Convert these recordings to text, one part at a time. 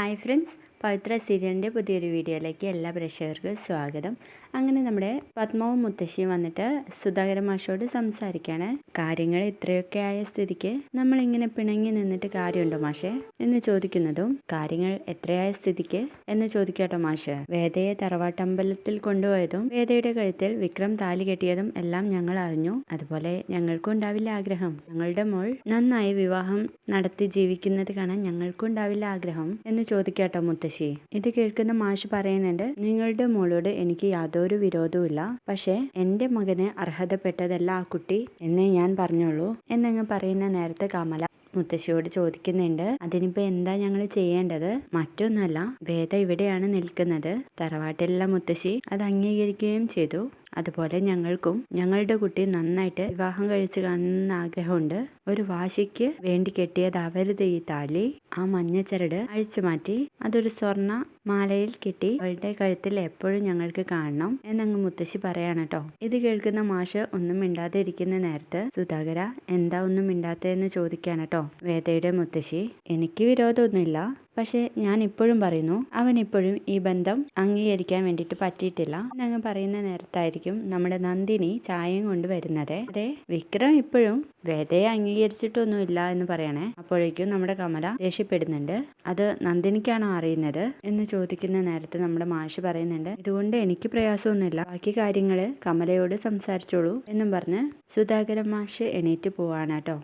Hi friends പവിത്ര സീരിയലിന്റെ പുതിയൊരു വീഡിയോയിലേക്ക് എല്ലാ പ്രേക്ഷകർക്കും സ്വാഗതം. അങ്ങനെ നമ്മുടെ പത്മവും മുത്തശ്ശിയും വന്നിട്ട് സുധാകര മാഷോട് സംസാരിക്കുകയാണ് കാര്യങ്ങൾ ഇത്രയൊക്കെ ആയ സ്ഥിതിക്ക് നമ്മളിങ്ങനെ പിണങ്ങി നിന്നിട്ട് കാര്യമുണ്ടോ മാഷെ എന്ന് ചോദിക്കുന്നതും കാര്യങ്ങൾ എത്രയായ സ്ഥിതിക്ക് എന്ന് ചോദിക്കട്ടോ മാഷ്. വേദയെ തറവാട്ടമ്പലത്തിൽ കൊണ്ടുപോയതും വേദയുടെ കഴുത്തിൽ വിക്രം താലി കെട്ടിയതും എല്ലാം ഞങ്ങൾ അറിഞ്ഞു. അതുപോലെ ഞങ്ങൾക്കും ഉണ്ടാവില്ല ആഗ്രഹം. ഞങ്ങളുടെ മോൾ നന്നായി വിവാഹം നടത്തി ജീവിക്കുന്നത് കാണാൻ ഞങ്ങൾക്കും ഉണ്ടാവില്ല ആഗ്രഹം എന്ന് ചോദിക്കാട്ടോ മുത്തശ്ശി. ഇത് കേൾക്കുന്ന മാഷ് പറയുന്നുണ്ട് നിങ്ങളുടെ മോളോട് എനിക്ക് യാതൊരു വിരോധവുമില്ല പക്ഷേ എന്റെ മകന് അർഹതപ്പെട്ടതല്ല ആ കുട്ടി എന്നേ ഞാൻ പറഞ്ഞോളൂ എന്നങ്ങ് പറയുന്ന നേരത്തെ കമല മുത്തശ്ശിയോട് ചോദിക്കുന്നുണ്ട് അതിനിപ്പോ എന്താ ഞങ്ങൾ ചെയ്യേണ്ടത്? മറ്റൊന്നല്ല വേദ ഇവിടെയാണ് നിൽക്കുന്നത് തറവാട്ടിലുള്ള മുത്തശ്ശി അത് അംഗീകരിക്കുകയും ചെയ്തു. അതുപോലെ ഞങ്ങൾക്കും ഞങ്ങളുടെ കുട്ടി നന്നായിട്ട് വിവാഹം കഴിച്ച് കാണുന്ന ആഗ്രഹമുണ്ട്. ഒരു വാശിക്ക് വേണ്ടി കെട്ടിയതാവരുത് ഈ താലി ആ മഞ്ഞച്ചരട് അഴിച്ചു മാറ്റി അതൊരു സ്വർണ മാലയിൽ കെട്ടി അവളുടെ കഴുത്തിൽ എപ്പോഴും ഞങ്ങൾക്ക് കാണണം എന്നങ്ങ് മുത്തശ്ശി പറയാണ് കേട്ടോ ഇത് കേൾക്കുന്ന മാഷ് ഒന്നും മിണ്ടാതെ ഇരിക്കുന്ന നേരത്ത് സുധാകര എന്താ ഒന്നും മിണ്ടാത്തതെന്ന് ചോദിക്കാണ് കേട്ടോ വേദയുടെ മുത്തശ്ശി. എനിക്ക് വിരോധമൊന്നുമില്ല. പക്ഷെ ഞാൻ ഇപ്പോഴും പറയുന്നു അവൻ ഇപ്പോഴും ഈ ബന്ധം അംഗീകരിക്കാൻ വേണ്ടിയിട്ട് പറ്റിയിട്ടില്ല. എന്നങ്ങ് പറയുന്ന നേരത്തായിരിക്കും നമ്മുടെ നന്ദിനി ചായയും കൊണ്ട് വരുന്നത്. അതെ വിക്രം ഇപ്പോഴും വേദയെ അംഗീകരിച്ചിട്ടൊന്നുമില്ല എന്ന് പറയണേ. അപ്പോഴേക്കും നമ്മുടെ കമല ദേഷ്യപ്പെടുന്നുണ്ട്. അത് നന്ദിനിക്കാണോ അറിയുന്നത്? എന്ന് ചോദിക്കുന്ന നേരത്ത് നമ്മുടെ മാഷ് പറയുന്നുണ്ട് ഇതുകൊണ്ട് എനിക്ക് പ്രയാസമൊന്നുമില്ല. ബാക്കി കാര്യങ്ങൾ കമലയോട് സംസാരിച്ചോളൂ എന്നും പറഞ്ഞ് സുധാകരൻ മാഷ് എണീറ്റ് പോവാണ് കേട്ടോ.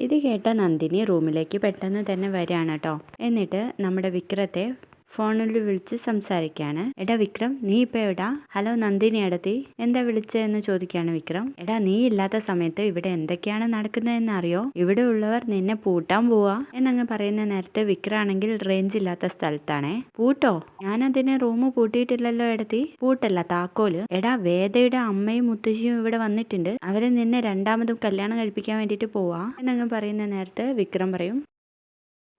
ഇത് കേട്ട നന്ദിനി റൂമിലേക്ക് പെട്ടെന്ന് തന്നെ വരികയാണ് കേട്ടോ. എന്നിട്ട് നമ്മുടെ വിക്രത്തെ ഫോണിൽ വിളിച്ച് സംസാരിക്കാണ്. എടാ വിക്രം നീ ഇപ്പൊ എവിടാ? ഹലോ നന്ദിനി അടത്തി എന്താ വിളിച്ചതെന്ന് ചോദിക്കാണ് വിക്രം. എടാ നീ ഇല്ലാത്ത സമയത്ത് ഇവിടെ എന്തൊക്കെയാണ് നടക്കുന്നതെന്ന് അറിയോ? ഇവിടെ ഉള്ളവർ നിന്നെ പൂട്ടാൻ പോവാ എന്നങ്ങ് പറയുന്ന നേരത്തെ വിക്രാണെങ്കിൽ റേഞ്ച് ഇല്ലാത്ത സ്ഥലത്താണേ. പൂട്ടോ? ഞാൻ അതിനെ റൂം പൂട്ടിയിട്ടില്ലല്ലോ എടത്തി. പൂട്ടല്ല താക്കോൽ. എടാ വേദയുടെ അമ്മയും മുത്തശ്ശിയും ഇവിടെ വന്നിട്ടുണ്ട്. അവരെ നിന്നെ രണ്ടാമതും കല്യാണം കഴിപ്പിക്കാൻ വേണ്ടിയിട്ട് പോവാ എന്നങ്ങ് പറയുന്ന നേരത്തെ വിക്രം പറയും.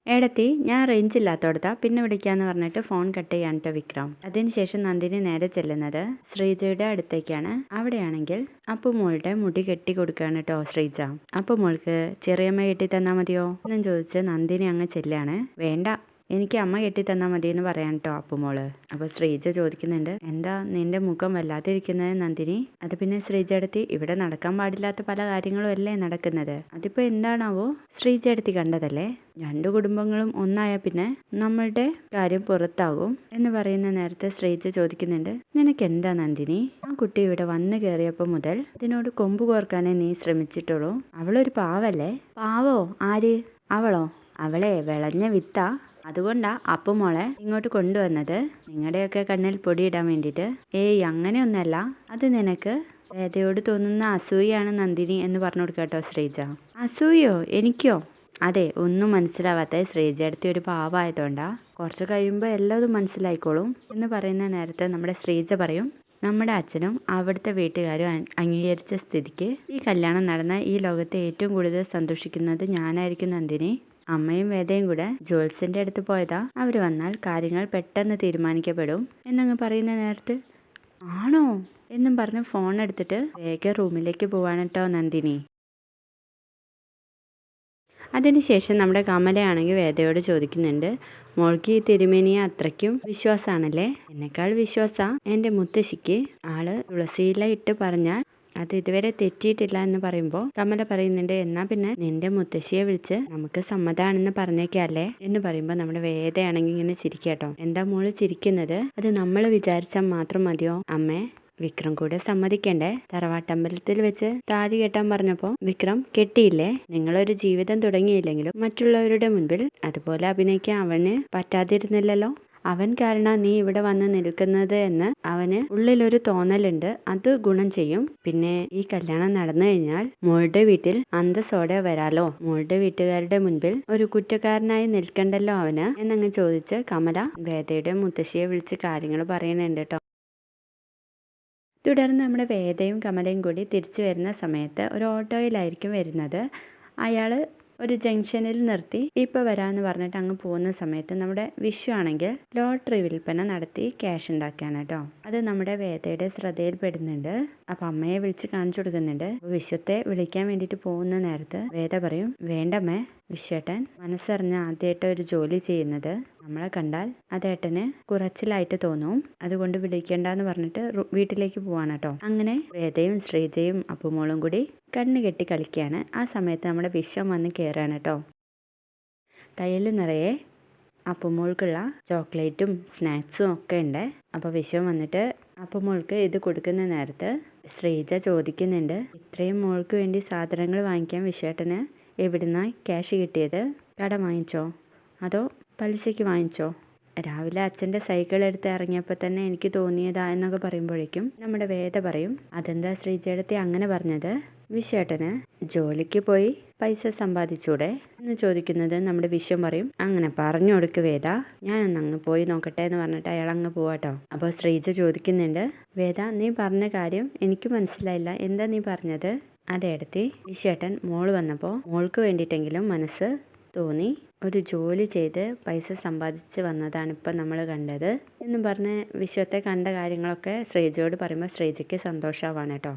ഏടത്തി ഞാൻ റേഞ്ച് ഇല്ലാത്തോടത്താ പിന്നെ വിളിക്കാന്ന് പറഞ്ഞിട്ട് ഫോൺ കട്ട് ചെയ്യാൻ കേട്ടോ വിക്രം. അതിനുശേഷം നന്ദിനി നേരെ ചെല്ലുന്നത് ശ്രീജയുടെ അടുത്തേക്കാണ്. അവിടെയാണെങ്കിൽ അപ്പു മോളുടെ മുടി കെട്ടി കൊടുക്കുകയാണ് കേട്ടോ ശ്രീജ. അപ്പു മോൾക്ക് ചെറിയമ്മ കെട്ടി തന്നാ മതിയോ? എന്നും ചോദിച്ച് നന്ദിനി അങ്ങ് ചെല്ലാണ്. വേണ്ട. എനിക്ക് അമ്മ കെട്ടി തന്നാൽ മതി എന്ന് പറയാൻ കേട്ടോ അപ്പുമോൾ അപ്പൊ ശ്രീജ ചോദിക്കുന്നുണ്ട് എന്താ നിന്റെ മുഖം വല്ലാതിരിക്കുന്നത് നന്ദിനി? അത് പിന്നെ ശ്രീജ അടുത്തി ഇവിടെ നടക്കാൻ പാടില്ലാത്ത പല കാര്യങ്ങളും അല്ലേ നടക്കുന്നത്? അതിപ്പോൾ എന്താണാവോ ശ്രീജ അടുത്തി കണ്ടതല്ലേ? രണ്ടു കുടുംബങ്ങളും ഒന്നായ പിന്നെ നമ്മളുടെ കാര്യം പുറത്താകും എന്ന് പറയുന്ന നേരത്തെ ശ്രീജ ചോദിക്കുന്നുണ്ട് നിനക്ക് എന്താ നന്ദിനി? ആ കുട്ടി ഇവിടെ വന്നു കയറിയപ്പോൾ മുതൽ ഇതിനോട് കൊമ്പ് കോർക്കാനേ നീ ശ്രമിച്ചിട്ടുള്ളൂ. അവളൊരു പാവല്ലേ? പാവോ? ആര്? അവളോ? അവളെ വിളഞ്ഞ വിത്താ? അതുകൊണ്ടാ അപ്പം മോളെ ഇങ്ങോട്ട് കൊണ്ടുവന്നത്. നിങ്ങളുടെയൊക്കെ കണ്ണിൽ പൊടിയിടാൻ വേണ്ടിയിട്ട്. ഏയ് അങ്ങനെയൊന്നല്ല അത് നിനക്ക് വേദയോട് തോന്നുന്ന അസൂയാണ് നന്ദിനി എന്ന് പറഞ്ഞു കൊടുക്കാട്ടോ ശ്രീജ. അസൂയോ? എനിക്കോ? അതെ ഒന്നും മനസ്സിലാവാത്ത ശ്രീജയടുത്തി ഒരു പാവമായതുകൊണ്ടാ കുറച്ച് കഴിയുമ്പോൾ എല്ലാതും മനസ്സിലായിക്കോളും എന്ന് പറയുന്ന നേരത്തെ നമ്മുടെ ശ്രീജ പറയും നമ്മുടെ അച്ഛനും അവിടുത്തെ വീട്ടുകാരും അംഗീകരിച്ച സ്ഥിതിക്ക് ഈ കല്യാണം നടന്ന ഈ ലോകത്തെ ഏറ്റവും കൂടുതൽ സന്തോഷിക്കുന്നത് ഞാനായിരിക്കും നന്ദിനി. അമ്മയും വേദയും കൂടെ ജോൽസിന്റെ അടുത്ത് പോയതാ. അവർ വന്നാൽ കാര്യങ്ങൾ പെട്ടെന്ന് തീരുമാനിക്കപ്പെടും എന്നങ്ങ് പറയുന്ന നേരത്ത് ആണോ? എന്നും പറഞ്ഞ് ഫോൺ എടുത്തിട്ട് വേഗം റൂമിലേക്ക് പോവാണ് കേട്ടോ നന്ദിനി. അതിനുശേഷം നമ്മുടെ കമലയാണെങ്കിൽ വേദയോട് ചോദിക്കുന്നുണ്ട് മോൾക്ക് ഈ തിരുമേനിയെ അത്രയ്ക്കും വിശ്വാസമാണല്ലേ എന്നെക്കാൾ വിശ്വാസ. എന്റെ മുത്തശ്ശിക്ക് ആൾ തുളസിയില ഇട്ട് പറഞ്ഞാൽ അത് ഇതുവരെ തെറ്റിയിട്ടില്ല എന്ന് പറയുമ്പോൾ കമല പറയുന്നുണ്ട് എന്നാ പിന്നെ നിന്റെ മുത്തശ്ശിയെ വിളിച്ച് നമുക്ക് സമ്മതാണെന്ന് പറഞ്ഞേക്കല്ലേ? എന്ന് പറയുമ്പോൾ നമ്മുടെ വേദയാണെങ്കിൽ ഇങ്ങനെ ചിരിക്കട്ടോ എന്താ മോൾ ചിരിക്കുന്നത്? അത് നമ്മൾ വിചാരിച്ചാൽ മാത്രം മതിയോ? അമ്മേ വിക്രം കൂടെ സമ്മതിക്കണ്ടേ? തറവാട്ടമ്പലത്തിൽ വെച്ച് താലി കെട്ടാൻ പറഞ്ഞപ്പോ വിക്രം കെട്ടിയില്ലേ? നിങ്ങളൊരു ജീവിതം തുടങ്ങിയില്ലെങ്കിലും മറ്റുള്ളവരുടെ മുൻപിൽ അതുപോലെ അഭിനയിക്കാൻ അവന് പറ്റാതിരുന്നില്ലല്ലോ? അവൻ കാരണം നീ ഇവിടെ വന്ന് നിൽക്കുന്നത് എന്ന് അവന് ഉള്ളിലൊരു തോന്നലുണ്ട്. അത് ഗുണം ചെയ്യും. പിന്നെ ഈ കല്യാണം നടന്നു കഴിഞ്ഞാൽ മോളുടെ വീട്ടിൽ അന്തസ്സോടെ വരാലോ. മോളുടെ വീട്ടുകാരുടെ മുൻപിൽ ഒരു കുറ്റക്കാരനായി നിൽക്കണ്ടല്ലോ അവന് എന്നങ്ങ് ചോദിച്ച് കമല വേദയുടെ മുത്തശ്ശിയെ വിളിച്ച് കാര്യങ്ങൾ പറയണുണ്ട് കേട്ടോ. തുടർന്ന് നമ്മുടെ വേദയും കമലയും കൂടി തിരിച്ചു വരുന്ന സമയത്ത് ഒരു ഓട്ടോയിലായിരിക്കും വരുന്നത്. അയാൾ ഒരു ജംഗ്ഷനിൽ നിർത്തി ഇപ്പോൾ വരാമെന്ന് പറഞ്ഞിട്ട് അങ്ങ് പോകുന്ന സമയത്ത് നമ്മുടെ വിഷു ആണെങ്കിൽ ലോട്ടറി വിൽപ്പന നടത്തി ക്യാഷ് ഉണ്ടാക്കുകയാണ് കേട്ടോ. അത് നമ്മുടെ വേദയുടെ ശ്രദ്ധയിൽപ്പെടുന്നുണ്ട് അപ്പം അമ്മയെ വിളിച്ച് കാണിച്ചു കൊടുക്കുന്നുണ്ട്. വിഷുത്തെ വിളിക്കാൻ വേണ്ടിയിട്ട് പോകുന്ന നേരത്ത് വേദ പറയും വേണ്ടമ്മേ വിശ്വേട്ടൻ മനസ്സറിഞ്ഞ് ആദ്യമായിട്ട് ഒരു ജോലി ചെയ്യുന്നത് നമ്മളെ കണ്ടാൽ അതേട്ടന് കുറച്ചിലായിട്ട് തോന്നും. അതുകൊണ്ട് വിളിക്കേണ്ടെന്ന് പറഞ്ഞിട്ട് വീട്ടിലേക്ക് പോവാണ് കേട്ടോ. അങ്ങനെ വേദയും ശ്രീജയും അപ്പുമോളും കൂടി കണ്ണ് കെട്ടി കളിക്കുകയാണ് ആ സമയത്ത് നമ്മുടെ വിശ്വം വന്ന് കയറാണ് കേട്ടോ. കയ്യിൽ നിറയെ അപ്പുമോൾക്കുള്ള ചോക്ലേറ്റും സ്നാക്സും ഒക്കെ ഉണ്ട്. അപ്പോൾ വിശ്വം വന്നിട്ട് അപ്പുമോൾക്ക് ഇത് കൊടുക്കുന്ന നേരത്ത് ശ്രീജ ചോദിക്കുന്നുണ്ട് ഇത്രയും മോൾക്ക് വേണ്ടി സാധനങ്ങൾ വാങ്ങിക്കാൻ വിശ്വേട്ടന് എവിടുന്നാ ക്യാഷ് കിട്ടിയത്? കടം വാങ്ങിച്ചോ? അതോ പലിശയ്ക്ക് വാങ്ങിച്ചോ? രാവിലെ അച്ഛന്റെ സൈക്കിൾ എടുത്ത് ഇറങ്ങിയപ്പോൾ തന്നെ എനിക്ക് തോന്നിയതാ എന്നൊക്കെ പറയുമ്പോഴേക്കും നമ്മുടെ വേദ പറയും അതെന്താ ശ്രീജേടത്തി അങ്ങനെ പറഞ്ഞത്? വിശേട്ടന് ജോലിക്ക് പോയി പൈസ സമ്പാദിച്ചൂടെ? എന്ന് ചോദിക്കുന്നത് നമ്മുടെ വിശ്വം പറയും അങ്ങനെ പറഞ്ഞു കൊടുക്ക് വേദ ഞാനൊന്ന് അങ്ങ് പോയി നോക്കട്ടെ എന്ന് പറഞ്ഞിട്ട് അയാൾ അങ്ങ് പോവാട്ടോ അപ്പോൾ ശ്രീജ ചോദിക്കുന്നുണ്ട് വേദ നീ പറഞ്ഞ കാര്യം എനിക്ക് മനസ്സിലായില്ല. എന്താ നീ പറഞ്ഞത്? അതെ എടുത്തി. വിശ്വേട്ടൻ മോൾ വന്നപ്പോൾ മോൾക്ക് വേണ്ടിയിട്ടെങ്കിലും മനസ്സ് തോന്നി. ഒരു ജോലി ചെയ്ത് പൈസ സമ്പാദിച്ച് വന്നതാണ് ഇപ്പം നമ്മൾ കണ്ടത്. എന്നും പറഞ്ഞ് വിശ്വത്തെ കണ്ട കാര്യങ്ങളൊക്കെ ശ്രീജയോട് പറയുമ്പോൾ ശ്രീജയ്ക്ക് സന്തോഷമാവാണ് കേട്ടോ.